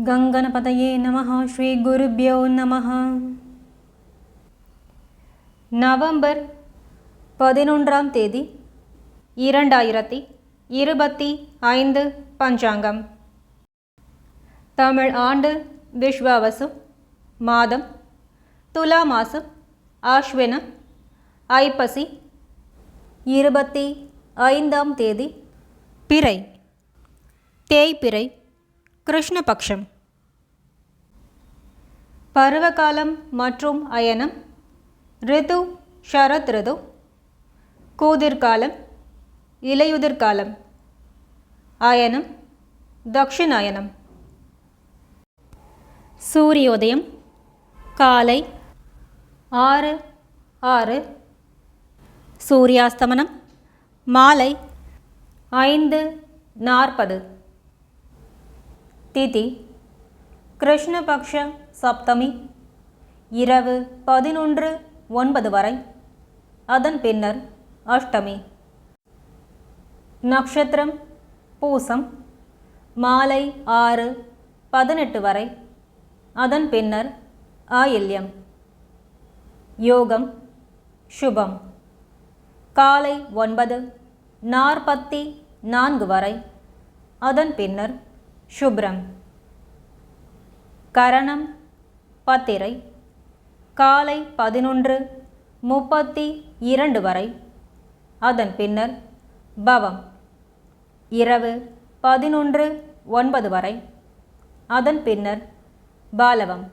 கங்கனபதையே நம ஸ்ரீ குருபியோ நம நவம்பர் பதினொன்றாம் தேதி இரண்டாயிரத்தி இருபத்தி ஐந்து பஞ்சாங்கம் தமிழ் ஆண்டு விஸ்வாவசு மாதம் துலா மாசம் ஆஷ்வின ஐப்பசி இருபத்தி ஐந்தாம் தேதி பிறை தேய்பிறை கிருஷ்ணபக்ஷம் பருவகாலம் மற்றும் அயனம். ரிது ஷரத் ரிது. கூதிர்காலம் இலையுதிர்காலம். அயனம் தக்ஷிணாயனம். சூரியோதயம் காலை ஆறு ஆறு. சூரியாஸ்தமனம் மாலை ஐந்து நாற்பது. திதி கிருஷ்ணபக்ஷ சப்தமி. இரவு பதினொன்று ஒன்பது வரை. அதன் பின்னர் அஷ்டமி. நட்சத்திரம் பூசம். மாலை ஆறு பதினெட்டு வரை. அதன் பின்னர் ஆயில்யம். யோகம் சுபம். காலை ஒன்பது நாற்பத்தி நான்கு வரை. அதன் பின்னர் சுப்ரம். கரணம் பத்திரை காலை பதினொன்று முப்பத்தி இரண்டு வரை. அதன் பின்னர் பவம் இரவு பதினொன்று ஒன்பது வரை. அதன் பின்னர் பாலவம்.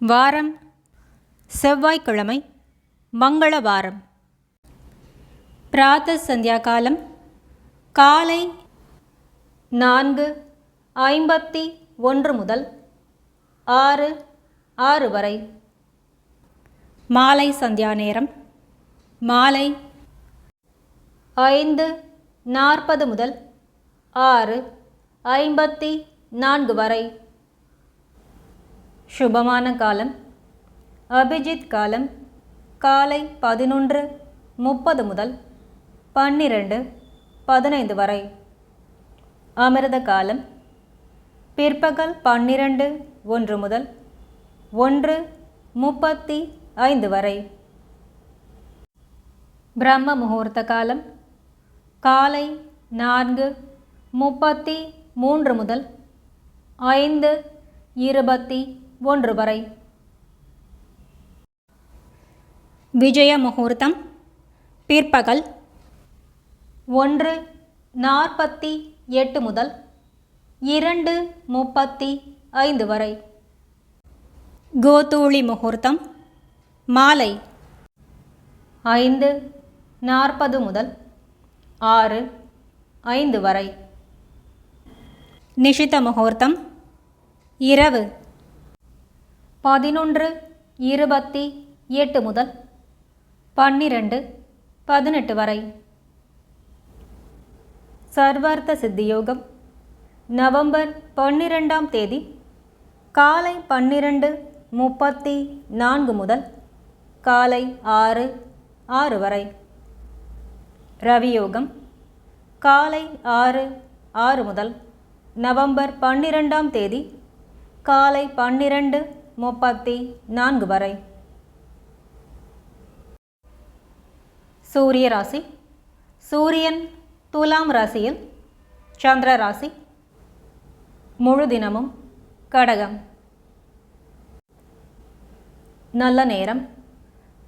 வாரம் செவ்வாய்க்கிழமை மங்கள வாரம் பிராத்த சந்தியா காலம் காலை நான்கு ஐம்பத்தி ஒன்று முதல் ஆறு ஆறு வரை. மாலை சந்தியா நேரம். மாலை ஐந்து நாற்பது முதல் ஆறு ஐம்பத்தி நான்கு வரை. சுபமான காலம். அபிஜித் காலம். காலை பதினொன்று முப்பது முதல் பன்னிரண்டு பதினைந்து வரை. அமிர்த காலம். பிற்பகல் பன்னிரண்டு ஒன்று முதல் ஒன்று முப்பத்தி ஐந்து வரை. பிரம்ம முகூர்த்த காலம் காலை நான்கு முப்பத்தி மூன்று முதல் ஐந்து இருபத்தி ஒன்று வரை. விஜய முகூர்த்தம் பிற்பகல் ஒன்று நாற்பத்தி எட்டு முதல் இரண்டு முப்பத்தி ஐந்து வரை. கோதூளி முகூர்த்தம் மாலை ஐந்து நாற்பது முதல் ஆறு ஐந்து வரை. நிஷித முகூர்த்தம் இரவு பதினொன்று இருபத்தி எட்டு முதல் பன்னிரண்டு பதினெட்டு வரை. சர்வார்த்த சித்தியோகம் நவம்பர் பன்னிரெண்டாம் தேதி காலை பன்னிரண்டு முப்பத்தி நான்கு முதல் காலை ஆறு ஆறு வரை. ரவியோகம் காலை ஆறு ஆறு முதல் நவம்பர் பன்னிரெண்டாம் தேதி காலை பன்னிரண்டு முப்பத்தி நான்கு வரை. சூரிய ராசி சூரியன் துலாம் ராசியில் சந்திர ராசி முழு தினமும் கடகம். நல்ல நேரம்.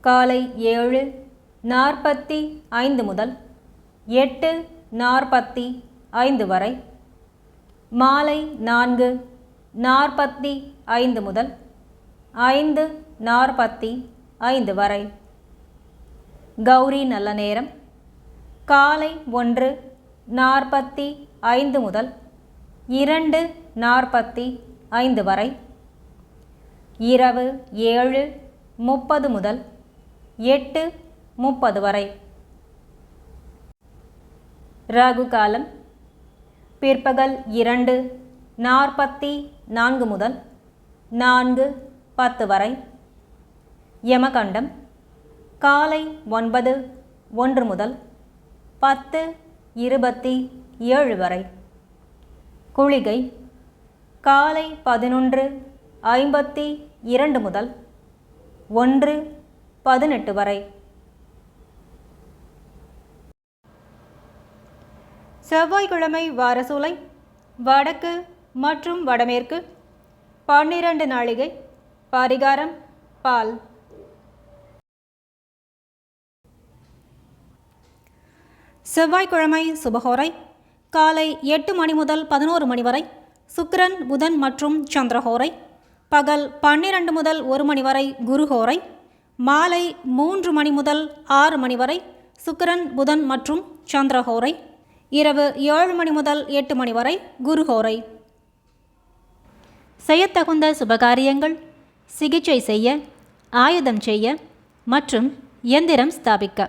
காலை ஏழு நாற்பத்தி ஐந்து முதல் எட்டு நாற்பத்தி ஐந்து வரை. மாலை நான்கு நாற்பத்தி ஐந்து முதல் ஐந்து நாற்பத்தி ஐந்து வரை. கௌரி நல்ல நேரம். காலை ஒன்று நாற்பத்தி ஐந்து முதல் இரண்டு நாற்பத்தி ஐந்து வரை. இரவு ஏழு முப்பது முதல் எட்டு முப்பது வரை. ராகு காலம் பிற்பகல் இரண்டு நாற்பத்தி நான்கு முதல் நான்கு பத்து வரை. யமகண்டம் காலை ஒன்பது ஒன்று முதல் பத்து இருபத்தி ஏழு வரை. குளிகை காலை பதினொன்று ஐம்பத்தி இரண்டு முதல் ஒன்று பதினெட்டு வரை. செவ்வாய்க்கிழமை வாரசூலை வடக்கு மற்றும் வடமேற்கு பன்னிரண்டு நாளிகை பரிகாரம் பால். செவ்வாய்க்கிழமை சுபகோரை காலை எட்டு மணி முதல் பதினோரு மணி வரை சுக்கிரன் புதன் மற்றும் சந்திரஹோரை. பகல் பன்னிரண்டு முதல் ஒரு மணி வரை குருஹோரை. மாலை மூன்று மணி முதல் ஆறு மணி வரை சுக்கிரன் புதன் மற்றும் சந்திரஹோரை. இரவு ஏழு மணி முதல் எட்டு மணி வரை குருஹோரை. செய்யத்தகுந்த சுபகாரியங்கள் சிகிச்சை செய்ய ஆயுதம் செய்ய மற்றும் எந்திரம் ஸ்தாபிக்க.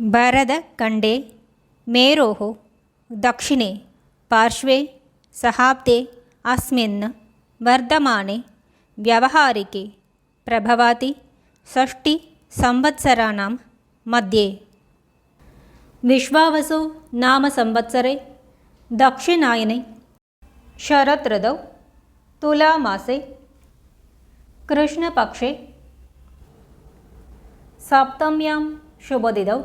भरतखण्डे मेरोः दक्षिणे पार्श्वे सहाब्दे अस्मिन् वर्धमाने व्यवहारिके प्रभवाति षष्टिसंवत्सराणां मध्ये विश्वावसु नाम संवत्सरे दक्षिणायने शरदृतौ तुलामासे कृष्णपक्षे सप्तम्यां शुभदिदौ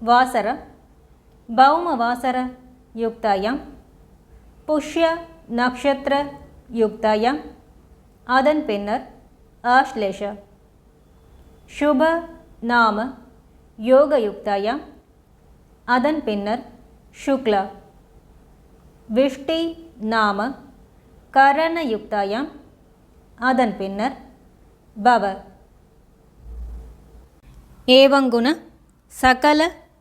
ವಾಸರ ಭೌಮವಾಸರ ಯುಕ್ತಾಯಾಂ புஷ்ய நக்ஷத்திர யுக்தாயாம் அதன் பின்னர் ஆஷ்லேஷ சுப நாம யோகயுக்தாயாம் அதன் பின்னர் சுக்லா விஷ்டி நாம கரணயுக்தாயாம் அதன் பின்னர் பவ ஏவங்குண சகல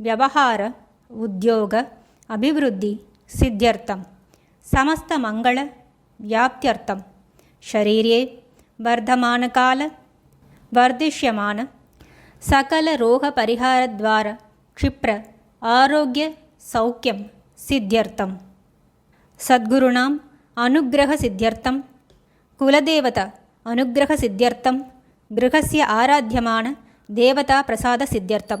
ವ್ಯವಹಾರ ಉದ್ಯೋಗ ಅಭಿವೃದ್ಧಿ ಸಿದ್ಧ್ಯರ್ಥಂ ಸಮಸ್ತಮಂಗಳ ವ್ಯಾಪ್ತ್ಯರ್ಥಂ ಶರೀರೇ ವರ್ಧಮಾನಕಾಲ ವರ್ಧಿಷ್ಯಮಾನ ಸಕಲ ರೋಗ ಪರಿಹಾರದ್ವಾರ ಕ್ಷಿಪ್ರ ಆರೋಗ್ಯ ಸೌಖ್ಯಂ ಸಿದ್ಧ್ಯರ್ಥಂ ಸದ್ಗುರುಣಾಂ ಅನುಗ್ರಹ ಸಿದ್ಧ್ಯರ್ಥಂ ಕುಲದೇವತ ಅನುಗ್ರಹ ಸಿದ್ಧ್ಯರ್ಥಂ ಗೃಹಸ್ಯ ಆರಾಧ್ಯಮಾನ ದೇವತಾ ಪ್ರಸಾದ ಸಿದ್ಧ್ಯರ್ಥಂ